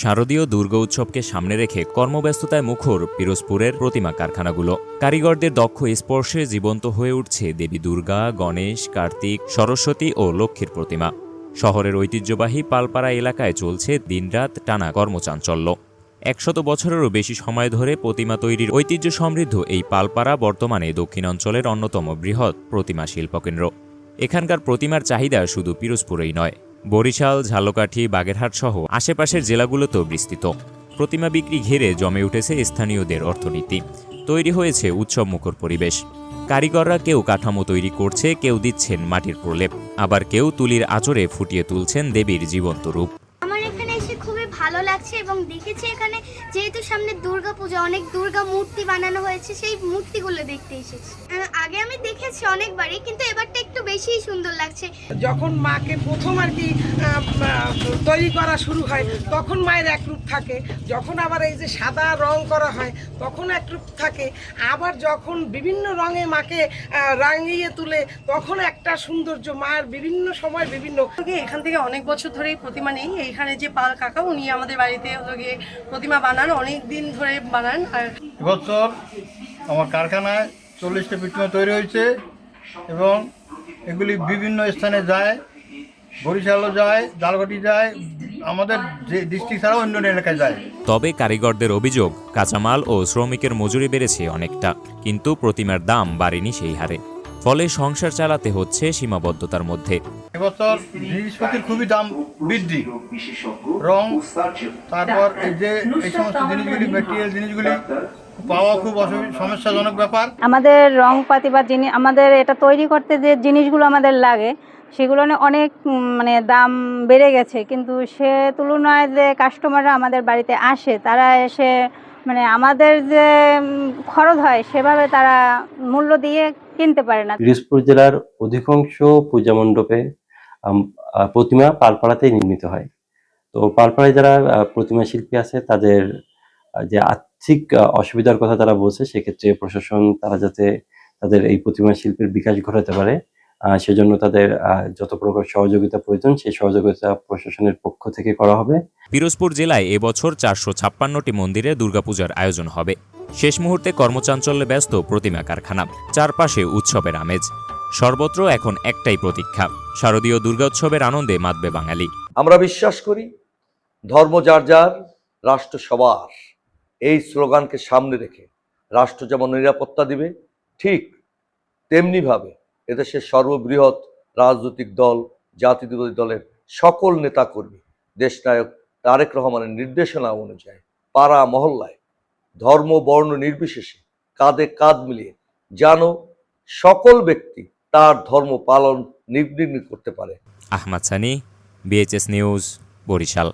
শারদীয় দুর্গা উৎসবকে সামনে রেখে কর্মব্যস্ততায় মুখর পিরোজপুরের প্রতিমা কারখানাগুলো। কারিগরদের দক্ষ স্পর্শে জীবন্ত হয়ে উঠছে দেবী দুর্গা, গণেশ, কার্তিক, সরস্বতী ও লক্ষ্মীর প্রতিমা। শহরের ঐতিহ্যবাহী পালপাড়া এলাকায় চলছে দিনরাত টানা কর্মচাঞ্চল্য। একশত বছরেরও বেশি সময় ধরে প্রতিমা তৈরির ঐতিহ্য সমৃদ্ধ এই পালপাড়া বর্তমানে দক্ষিণাঞ্চলের অন্যতম বৃহৎ প্রতিমা শিল্পকেন্দ্র। এখানকার প্রতিমার চাহিদা শুধু পিরোজপুরেই নয়। বরিশাল, ঝালকাঠি, বাগেরহাট সহ আশেপাশের জেলাগুলোতেও বিস্তৃত। প্রতিমা বিক্রি ঘিরে জমে উঠেছে স্থানীয়দের অর্থনীতি। তৈরি হয়েছে উৎসবমুখর পরিবেশ। কারিগররা কেউ কাঠামো তৈরি করছে, কেউ দিচ্ছেন মাটির প্রলেপ। আবার কেউ তুলির আচরে ফুটিয়ে তুলছেন দেবীর জীবন্ত রূপ। ভালো লাগছে এবং দেখেছি এখানে যেহেতু সামনে দুর্গা পূজা অনেক দুর্গা মূর্তি বানানো হয়েছে সেই মূর্তিগুলো দেখতে এসেছি। আগে আমি দেখেছি অনেকবারই কিন্তু এবারটা একটু বেশিই সুন্দর লাগছে। যখন মাকে প্রথম আর কি তৈরি করা শুরু হয় তখন মায়ের একরূপ থাকে। যখন আবার এই যে সাদা রং করা হয় তখন একরূপ থাকে। আবার যখন বিভিন্ন রঙে মাকে রাঙিয়ে তুলে তখন একটা সৌন্দর্য মায়ের বিভিন্ন সময় বিভিন্ন। এখান থেকে অনেক বছর ধরেই প্রতিমা নেই। এইখানে যে পাল কাকা উনি আমাদের বাড়িতে হলো গিয়ে প্রতিমা বানান অনেক দিন ধরে বানান আর এবছর আমার কারখানায় চল্লিশটা প্রতিমা তৈরি হয়েছে এবং এগুলি বিভিন্ন স্থানে যায় বরিশালও যায় জালঘাটি যায় আমাদের যে ডিস্ট্রিক্ট ছাড়াও অন্য এলাকায় যায়। তবে কারিগরদের অভিযোগ কাঁচামাল ও শ্রমিকের মজুরি বেড়েছে অনেকটা কিন্তু প্রতিমার দাম বাড়েনি সেই হারে। ফলে সংসার চালাতে হচ্ছে সীমাবদ্ধতার মধ্যে। এবছর জিনিসপত্রের খুবই দাম বৃদ্ধি। রং তারপর এই যে এই সমস্ত জিনিসগুলি মেটেরিয়াল জিনিসগুলি পাওয়া খুব সমস্যাজনক ব্যাপার। আমাদের রং পাতি বা জিনিস আমাদের এটা তৈরি করতে যে জিনিসগুলো আমাদের লাগে সেগুলো নিয়ে অনেক মানে দাম বেড়ে গেছে। কিন্তু সে তুলনায় যে কাস্টমাররা আমাদের বাড়িতে আসে তারা এসে মানে আমাদের যে খরচ হয় সেভাবে তারা মূল্য দিয়ে কিনতে পারে না। পিরোজপুর জেলার অধিকাংশ পূজা মণ্ডপে প্রতিমা পালপাড়াতেই নির্মিত হয়। তো পালপাড়ায় যারা প্রতিমা শিল্পী আছে, তাদের যে আর্থিক অসুবিধার কথা তারা বলছে, সেক্ষেত্রে প্রশাসন, তারা যাতে তাদের এই প্রতিমা শিল্পের বিকাশ ঘটাতে পারে। সেজন্য তাদের যত প্রকার সহযোগিতা প্রয়োজন সেই সহযোগিতা প্রশাসনের পক্ষ থেকে করা হবে। পিরোজপুর জেলায় এবছর চারশো ছাপ্পান্নটি মন্দিরে দুর্গাপূজার আয়োজন হবে। শেষ মুহূর্তে কর্মচাঞ্চল্যে ব্যস্ত প্রতিমা কারখানা চারপাশে উৎসবের আমেজ। সর্বত্র এখন একটাই প্রতীক্ষা শারদীয় দুর্গোৎসবের আনন্দে মাতবে বাঙালি। আমরা বিশ্বাস করি ধর্ম যার যার রাষ্ট্র সবার। এই স্লোগানকে সামনে রেখে রাষ্ট্র যেমন নিরাপত্তা দিবে ঠিক তেমনিভাবে এদেশের সর্ববৃহৎ রাজনৈতিক দল জাতীয়তাবাদী দলের সকল নেতাকর্মী, দেশনায়ক তারেক রহমানের নির্দেশনা অনুযায়ী পাড়া মহল্লায় ধর্ম, বর্ণ নির্বিশেষে কাঁধে কাঁধ মিলিয়ে যেন সকল ব্যক্তি তার ধর্ম পালন নির্বিঘ্ন করতে পারে। Ahmad Sunny BHS news Barishal.